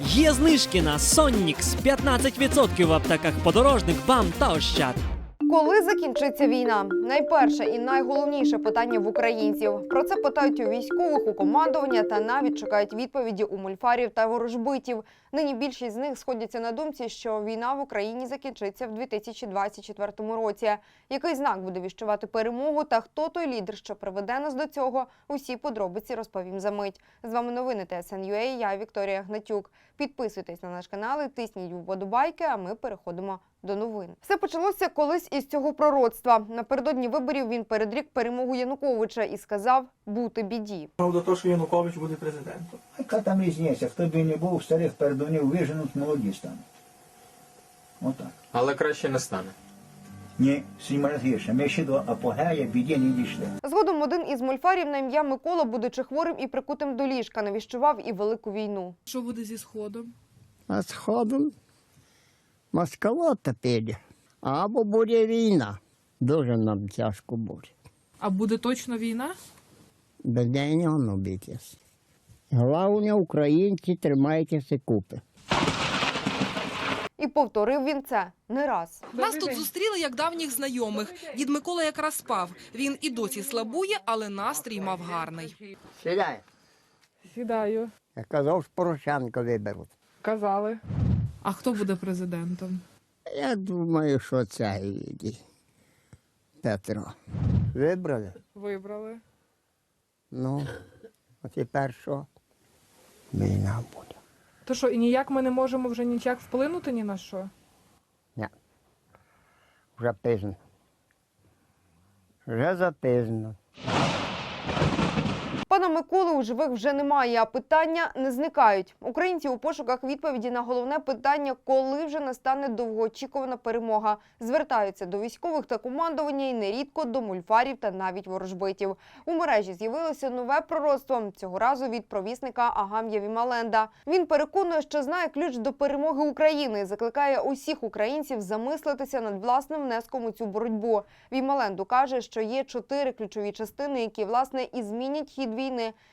Є знижки на Соннікс 15% в аптеках подорожник, бам та ощад. Коли закінчиться війна? Найперше і найголовніше питання в українців. Про це питають у військових, у командування та навіть чекають відповіді у мульфарів та ворожбитів. Нині більшість з них сходяться на думці, що війна в Україні закінчиться в 2024 році. Який знак буде віщувати перемогу та хто той лідер, що приведе нас до цього? Усі подробиці розповім за мить. З вами новини ТСНЮА, Я Вікторія Гнатюк. Підписуйтесь на наш канал і тисніть вподобайки, а ми переходимо до новин. Все почалося колись із цього пророцтва. Напередодні виборів він передрік перемогу Януковича і сказав бути біді. Правда, то, що Янукович буде президентом. Яка там різниця? Хто б і не був, старих пердунів виженуть, молоді стануть. Отак. Але краще не стане. Ні, сім гірше. Ми ще до апогея біді не дійшли. Згодом один із мольфарів на ім'я Микола, будучи хворим і прикутим до ліжка, навіщував і велику війну. Що буде зі сходом? А сходом москало топили. Або буде війна. Дуже нам тяжко буде. А буде точно війна? Без неї не. Головне, українці, тримайтеся купи. І повторив він це не раз. Нас тут зустріли як давніх знайомих. Дід Микола якраз спав. Він і досі слабує, але настрій мав гарний. Сідай. Сідаю. Я казав, що Порошенко виберуть. Казали. А хто буде президентом? Я думаю, що це віді. Петро. Вибрали? Вибрали. Ну, а тепер що? Війна буде. То що, і ніяк ми не можемо вже ніяк вплинути ні на що? Ні. Вже пізно. Вже запізно. Пана Миколи у живих вже немає, а питання не зникають. Українці у пошуках відповіді на головне питання, коли вже настане довгоочікувана перемога. Звертаються до військових та командування і нерідко до мульфарів та навіть ворожбитів. У мережі з'явилося нове пророцтво цього разу від провісника Агам'я Вімаленда. Він переконує, що знає ключ до перемоги України. і Закликає усіх українців замислитися над власним внеском у цю боротьбу. Вімаленду каже, що є чотири ключові частини, які власне і змінять хід війни.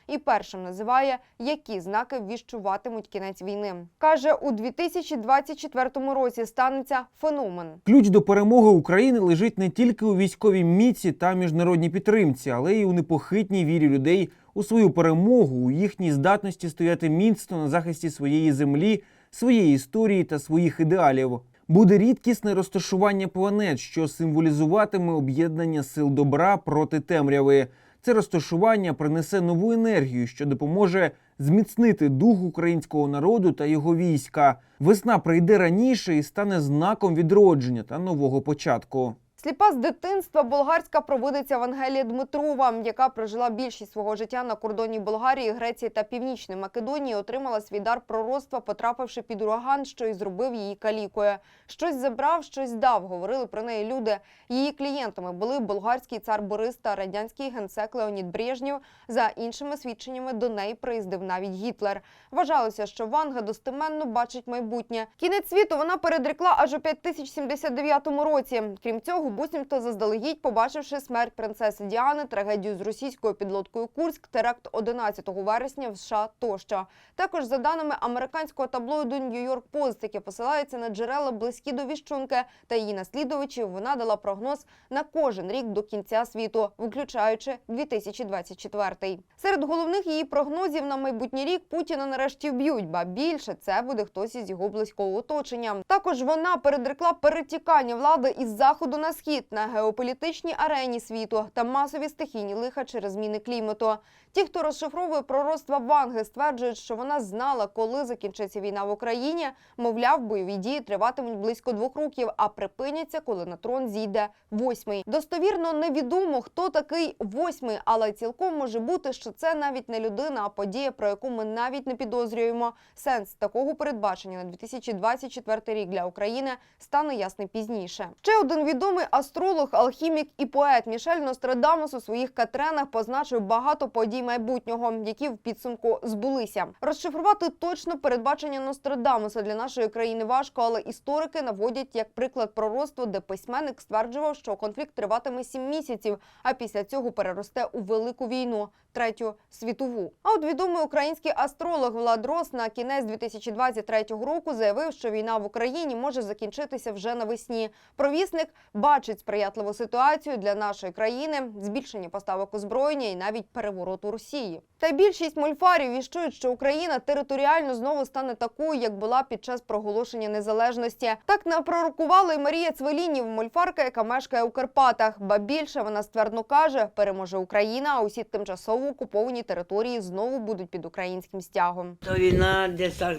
І першим називає, які знаки віщуватимуть кінець війни. каже у 2024 році станеться феномен. Ключ до перемоги України лежить не тільки у військовій міці та міжнародній підтримці, але й у непохитній вірі людей у свою перемогу, у їхній здатності стояти міцно на захисті своєї землі, своєї історії та своїх ідеалів. Буде рідкісне розташування планет, що символізуватиме об'єднання сил добра проти темряви. Це розташування принесе нову енергію, що допоможе зміцнити дух українського народу та його війська. Весна прийде раніше і стане знаком відродження та нового початку. Сліпа з дитинства болгарська провидиця Вангелія Дмитрова, яка прожила більшість свого життя на кордоні Болгарії, Греції та Північної Македонії, отримала свій дар пророцтва, потрапивши під ураган, що і зробив її калікою. Щось забрав, щось дав. Говорили про неї люди. Її клієнтами були болгарський цар Борис та радянський генсек Леонід Брежнєв. За іншими свідченнями до неї приїздив навіть Гітлер. Вважалося, що Ванга достеменно бачить майбутнє. Кінець світу вона передрекла аж у 5079 році. Крім цього, буцімто заздалегідь, побачивши смерть принцеси Діани, трагедію з російською підлодкою Курськ, теракт 11 вересня в США тощо. Також за даними американського таблоїду York Post, яке посилається на джерела близькі до віщунки та її наслідувачів, вона дала прогноз на кожен рік до кінця світу, включаючи 2024. Серед головних її прогнозів на майбутній рік Путіна нарешті вб'ють, ба більше це буде хтось із його близького оточення. Також вона передрекла перетікання влади із заходу на схід на геополітичній арені світу та масові стихійні лиха через зміни клімату. Ті, хто розшифровує пророцтва Ванги, стверджують, що вона знала, коли закінчиться війна в Україні. Мовляв, бойові дії триватимуть близько двох років, а припиняться, коли на трон зійде восьмий. Достовірно невідомо, хто такий восьмий, але цілком може бути, що це навіть не людина, а подія, про яку ми навіть не підозрюємо. Сенс такого передбачення на 2024 рік для України стане ясний пізніше. Ще один відомий астролог, алхімік і поет Мішель Нострадамус у своїх катренах позначив багато подій майбутнього, які в підсумку збулися. Розшифрувати точно передбачення Нострадамуса для нашої країни важко, але історики наводять як приклад пророцтво, де письменник стверджував, що конфлікт триватиме сім місяців, а після цього переросте у велику війну. Третю світову. А от відомий український астролог Влад Рос на кінець 2023 року заявив, що війна в Україні може закінчитися вже навесні. Провісник бачить сприятливу ситуацію для нашої країни, збільшення поставок озброєння і навіть перевороту Росії. Та більшість мольфарів віщують, що Україна територіально знову стане такою, як була під час проголошення незалежності. Так напророкувала і Марія Цвелінів, мольфарка, яка мешкає у Карпатах. Ба більше вона ствердно каже, переможе Україна, а усі тимчасово окуповані території знову будуть під українським стягом. То війна десь так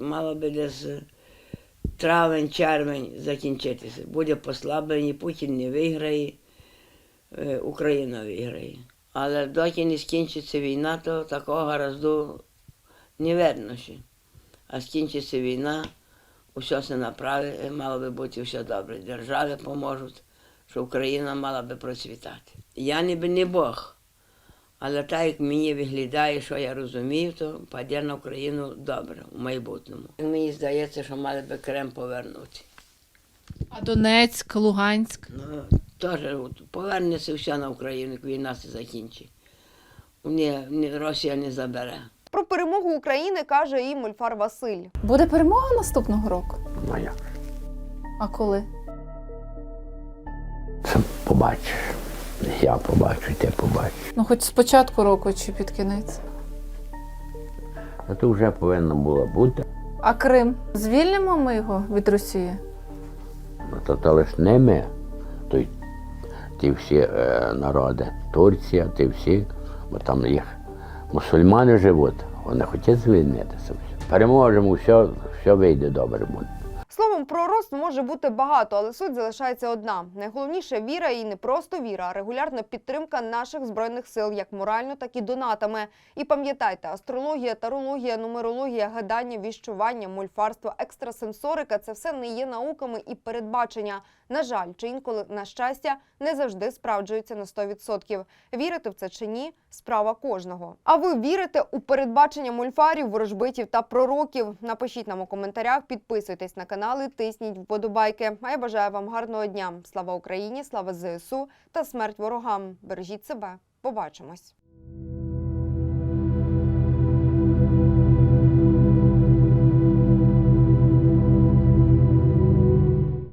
мала би десь е, травень, червень закінчитися. Буде послаблення, Путін не виграє, е, Україна виграє. Але доки не скінчиться війна, то такого гаразду не видно ще. А скінчиться війна, усе все направить, мало би бути все добре. Держави поможуть, що Україна мала би процвітати. Я ніби не Бог. Але так як мені виглядає, що я розумію, то паде на Україну добре у майбутньому. Мені здається, що мали би Крем повернути. А Донецьк, Луганськ. Ну, теж от повернеться все на Україну, як війна закінчить. Ні, ні, Росія не забере. Про перемогу України каже і мольфар Василь. Буде перемога наступного року? Ну як? А коли? Це побачиш. Я побачу, ти побачиш. Ну, хоч з початку року чи під кінець. А то вже повинно було бути. А Крим? Звільнимо ми його від Росії? Ну, То, то лиш не ми, то й ті всі е, народи, Турція, ті всі, бо там їх мусульмани живуть, вони хочуть звільнитися. Переможемо, все, все вийде добре буде. Словом, пророст може бути багато, але суть залишається одна. Найголовніше віра і не просто віра, а регулярна підтримка наших збройних сил, як морально, так і донатами. І пам'ятайте, астрологія, тарологія, нумерологія, гадання, віщування, мольфарство, екстрасенсорика це все не є науками і передбачення. На жаль, чи інколи на щастя не завжди справджуються на 100%. Вірити в це чи ні справа кожного. А ви вірите у передбачення мольфарів, ворожбитів та пророків? Напишіть нам у коментарях, підписуйтесь на канал і тисніть вподобайки. А я бажаю вам гарного дня. Слава Україні, слава ЗСУ та смерть ворогам. Бережіть себе. Побачимось.